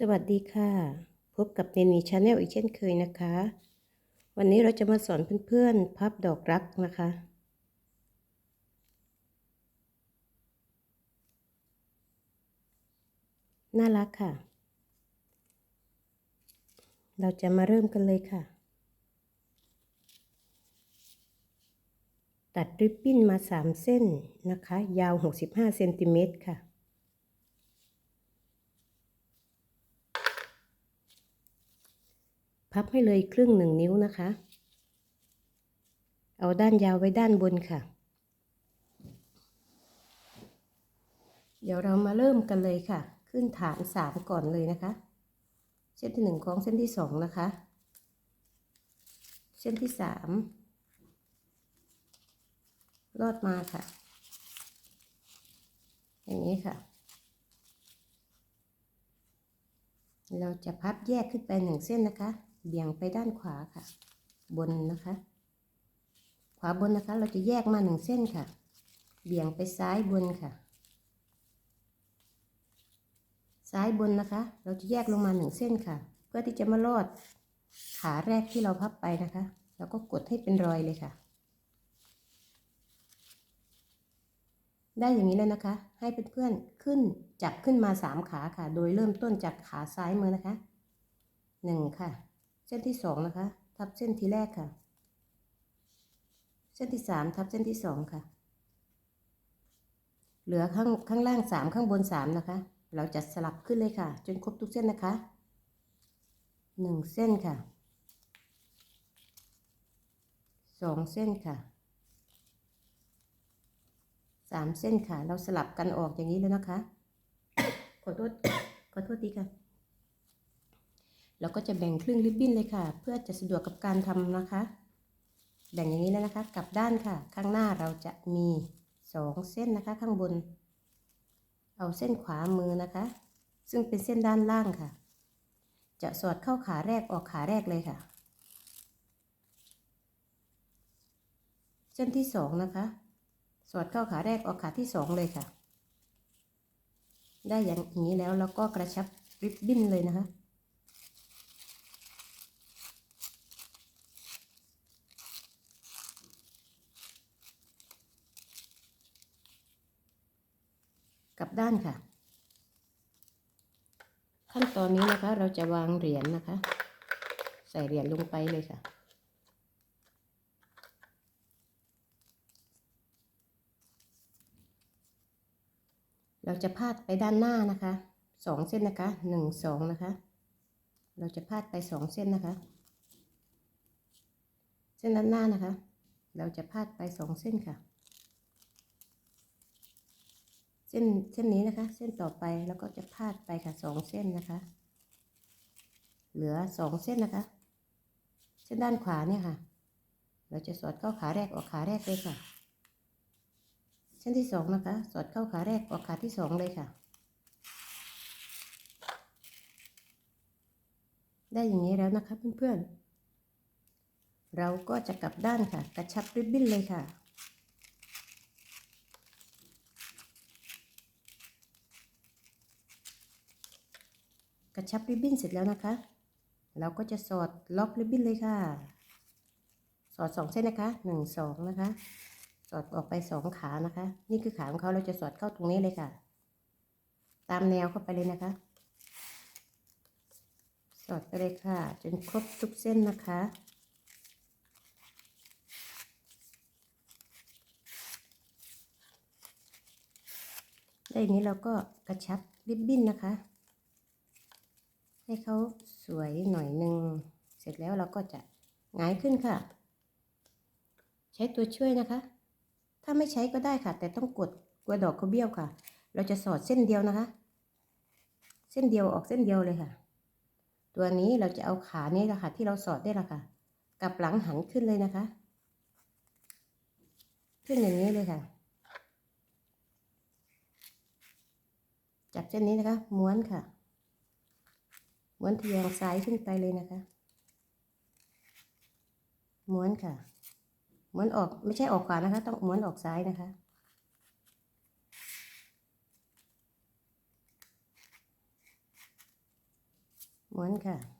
สวัสดีค่ะ พบกับเนนีชาแนลอีกเช่นเคยนะคะ วันนี้เราจะมาสอนเพื่อนๆ พับดอกรักนะคะ น่ารักค่ะ เราจะมาเริ่มกันเลยค่ะ ตัดริบบิ้นมา 3 เส้นนะคะ ยาว 65เซนติเมตรค่ะ พับ ให้เลยครึ่งหนึ่งนิ้วนะคะ เอาด้านยาวไว้ด้านบนค่ะ เดี๋ยวเรามาเริ่มกันเลยค่ะ ขึ้นฐานสามก่อนเลยนะคะ เส้นที่หนึ่งของเส้นที่สองนะคะ เส้นที่สามลอดมาค่ะ อย่างนี้ค่ะเราจะพับแยกขึ้นไปหนึ่งเส้นนะคะ เบี่ยงไปด้านขวาค่ะ บนนะคะ ขวาบนนะคะ เราจะแยกมาหนึ่งเส้นค่ะ เบี่ยงไปซ้ายบนค่ะ ซ้ายบนนะคะ เราจะแยกลงมาหนึ่งเส้นค่ะ เพื่อที่จะมาลอดขาแรกที่เราพับไปนะคะ แล้วก็กดให้เป็นรอยเลยค่ะ ได้อย่างนี้แล้วนะคะ ให้เพื่อนๆขึ้นจับขึ้นมาสามขาค่ะ โดยเริ่มต้นจากขาซ้ายมือนะคะหนึ่งค่ะ เส้นที่สองนะคะ ทับเส้นที่แรกค่ะ เส้นที่สามทับเส้นที่สองค่ะ เหลือข้างข้างล่างสามข้างบนสามนะคะ เราจะสลับขึ้นเลยค่ะ จนครบทุกเส้นนะคะหนึ่งเส้นค่ะสองเส้นค่ะสามเส้นค่ะ เราสลับกันออกอย่างนี้แล้วนะคะ ขอโทษ ขอโทษทีค่ะ เราก็จะแบ่งครึ่งริบบิ้นเลยค่ะ เพื่อจะสะดวกกับการทำนะคะ แบ่งอย่างนี้แล้วนะคะ กลับด้านค่ะ ข้างหน้าเราจะมีสองเส้นนะคะ ข้างบน เอาเส้นขวามือนะคะ ซึ่งเป็นเส้นด้านล่างค่ะ จะสอดเข้าขาแรกออกขาแรกเลยค่ะ เส้นที่สองนะคะ สอดเข้าขาแรกออกขาที่สองเลยค่ะ ได้อย่างนี้แล้วเราก็กระชับริบบิ้นเลยนะคะ กลับด้านค่ะ ขั้นตอนนี้นะคะ เราจะวางเหรียญนนะคะ ใส่เหรียญลงไปเลยค่ะ เราจะพาดไปด้านหน้านะคะสองเส้นนะคะหนึ่งสองนะคะ เราจะพาดไปสองเส้นนะคะ เส้นด้านหน้านะคะ เราจะพาดไปสองเส้นค่ะ เส้นเส้นนี้นะคะ เส้นต่อไปแล้วก็จะพาดไปค่ะสองเส้นนะคะ เหลือสองเส้นนะคะ เส้นด้านขวาเนี่ยค่ะ เราจะสอดเข้าขาแรกออกขาแรกเลยค่ะ เส้นที่สองนะคะ สอดเข้าขาแรกออกขาที่สองเลยค่ะ ได้อย่างนี้แล้วนะคะเพื่อนๆเราก็จะกลับด้านค่ะ กระชับริบบิ้นเลยค่ะ กระชับริบบิ้นเสร็จแล้วนะคะ เราก็จะสอดล็อกริบบิ้นเลยค่ะ สอดสองเส้นนะคะหนึ่งสองนะคะ สอดออกไปสองขานะคะ นี่คือขาของเขาเราจะสอดเข้าตรงนี้เลยค่ะ ตามแนวเข้าไปเลยนะคะ สอดไปเลยค่ะ จนครบทุกเส้นนะคะได้อย่างนี้เราก็กระชับริบบิ้นนะคะ ให้เขาสวยหน่อยหนึ่งเสร็จแล้วเราก็จะหงายขึ้นค่ะ ใช้ตัวช่วยนะคะ ถ้าไม่ใช้ก็ได้ค่ะ แต่ต้องกดกลัวดอกเขาเบี้ยวค่ะ เราจะสอดเส้นเดียวนะคะ เส้นเดียวออกเส้นเดียวเลยค่ะ ตัวนี้เราจะเอาขานี้แหละค่ะ ที่เราสอดได้ละค่ะกับหลังหันขึ้นเลยนะคะ ขึ้นอย่างนี้เลยค่ะ จับเส้นนี้นะคะ ม้วนค่ะ ม้วนทะแยงซ้ายขึ้นไปเลยนะคะ ม้วนค่ะ ม้วนออกไม่ใช่ออกขวานะคะ ต้องม้วนออกซ้ายนะคะ ม้วนค่ะ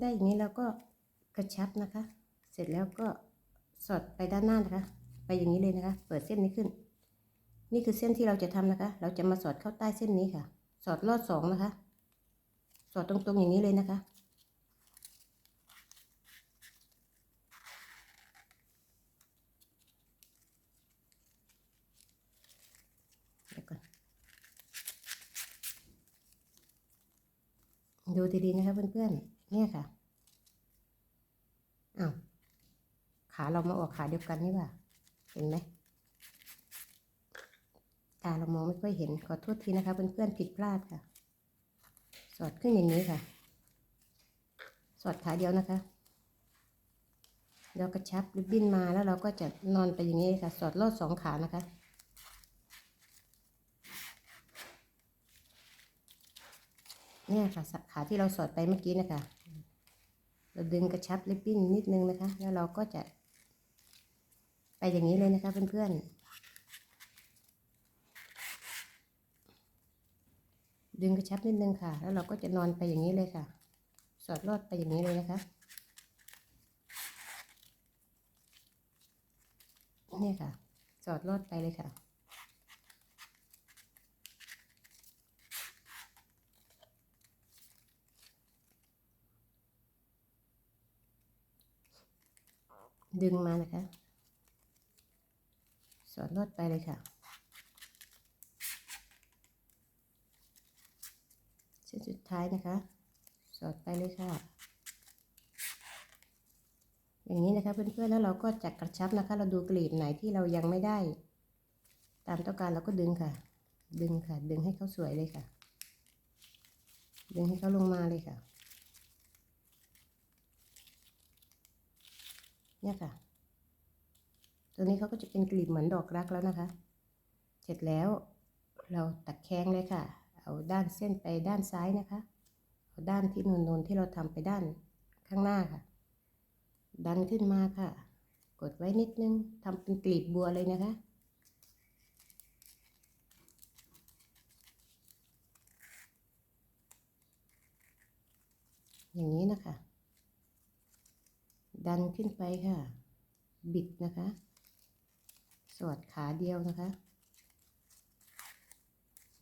ได้อย่างนี้แล้วก็กระชับนะคะ เสร็จแล้วก็สอดไปด้านหน้านะคะ ไปอย่างนี้เลยนะคะ เปิดเส้นนี้ขึ้น นี่คือเส้นที่เราจะทำนะคะ เราจะมาสอดเข้าใต้เส้นนี้ค่ะ สอดลอดสองนะคะ สอดตรงๆอย่างนี้เลยนะคะ ดูดูดีๆนะคะเพื่อนๆ เนี่ยค่ะอ้าวขาเรามาออกขาเดียวกันนี่ว่าเห็นไหมตาเรามองไม่ค่อยเห็นขอโทษทีนะคะเพื่อนๆผิดพลาดค่ะ สอดขึ้นอย่างนี้ค่ะ สอดขาเดียวนะคะเรากระชับริบบิ้นมาแล้วเราก็จะนอนไปอย่างนี้ค่ะ สอดลอดสองขานะคะเนี่ยค่ะขาที่เราสอดไปเมื่อกี้นะคะ เราดึงกระชับริบบิ้นนิดนึงนะคะ แล้วเราก็จะไปอย่างนี้เลยนะคะเพื่อนๆ ดึงกระชับนิดนึงค่ะ แล้วเราก็จะนอนไปอย่างนี้เลยค่ะ สอดลอดไปอย่างนี้เลยนะคะเนี่ยค่ะ สอดลอดไปเลยค่ะ ดึงมานะคะ สอดลอดไปเลยค่ะเส้นสุดท้ายนะคะ สอดไปเลยค่ะ อย่างนี้นะคะเพื่อนๆแล้วเราก็จะกระชับนะคะ เราดูกลีบไหนที่เรายังไม่ได้ ตามต้องการเราก็ดึงค่ะ ดึงค่ะ ดึงให้เขาสวยเลยค่ะ ดึงให้เขาลงมาเลยค่ะ เนี่ยค่ะ ตัวนี้เขาก็จะเป็นกลีบเหมือนดอกรักแล้วนะคะ เสร็จแล้วเราตัดแข้งเลยค่ะ เอาด้านเส้นไปด้านซ้ายนะคะ เอาด้านที่นูนๆที่เราทำไปด้านข้างหน้าค่ะ ดันขึ้นมาค่ะ กดไว้นิดนึงทำเป็นกลีบบัวเลยนะคะอย่างนี้นะคะ ดันขึ้นไปค่ะ บิดนะคะ สวดขาเดียวนะคะ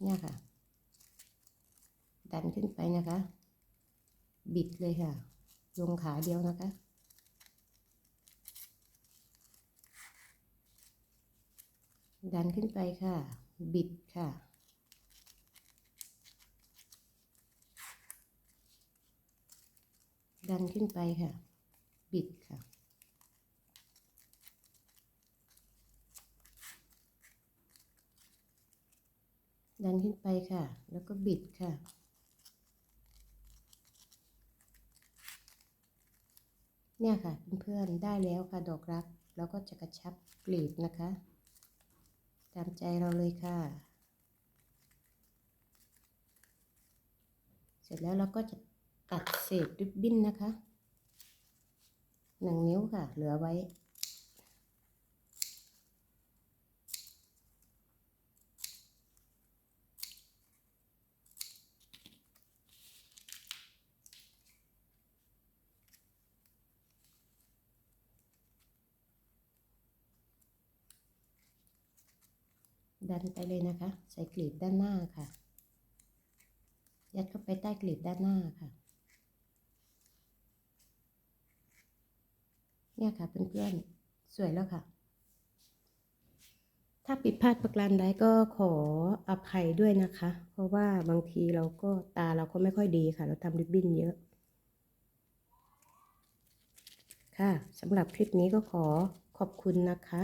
เนี่ยค่ะ ดันขึ้นไปนะคะ บิดเลยค่ะ ลงขาเดียวนะคะดันขึ้นไปค่ะ บิดค่ะ ดันขึ้นไปค่ะ บิดค่ะ ดันขึ้นไปค่ะ แล้วก็บิดค่ะ เนี่ยค่ะเพื่อนๆได้แล้วค่ะดอกรัก แล้วก็จะกระชับกลีบนะคะ ตามใจเราเลยค่ะ เสร็จแล้วเราก็จะตัดเศษริบบิ้นนะคะ หนึ่งนิ้วค่ะ เหลือไว้ ดันไปเลยนะคะ ใส่กลีบด้านหน้าค่ะ ยัดเข้าไปใต้กลีบด้านหน้าค่ะ เนี่ยค่ะเพื่อนๆ สวยแล้วค่ะ ถ้าผิดพลาดประการใดก็ขออภัยด้วยนะคะ เพราะว่าบางทีเราก็ตาเราก็ไม่ค่อยดีค่ะ เราทำริบบิ้นเยอะ ค่ะสำหรับคลิปนี้ก็ขอขอบคุณนะคะ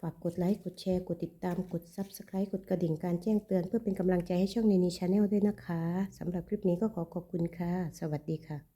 ฝากกดไลค์ กดแชร์ กดติดตาม กด Subscribe กดกระดิ่งการแจ้งเตือน เพื่อเป็นกำลังใจให้ช่องนีนีชาแนลด้วยนะคะสำหรับคลิปนี้ก็ขอขอบคุณค่ะ สวัสดีค่ะ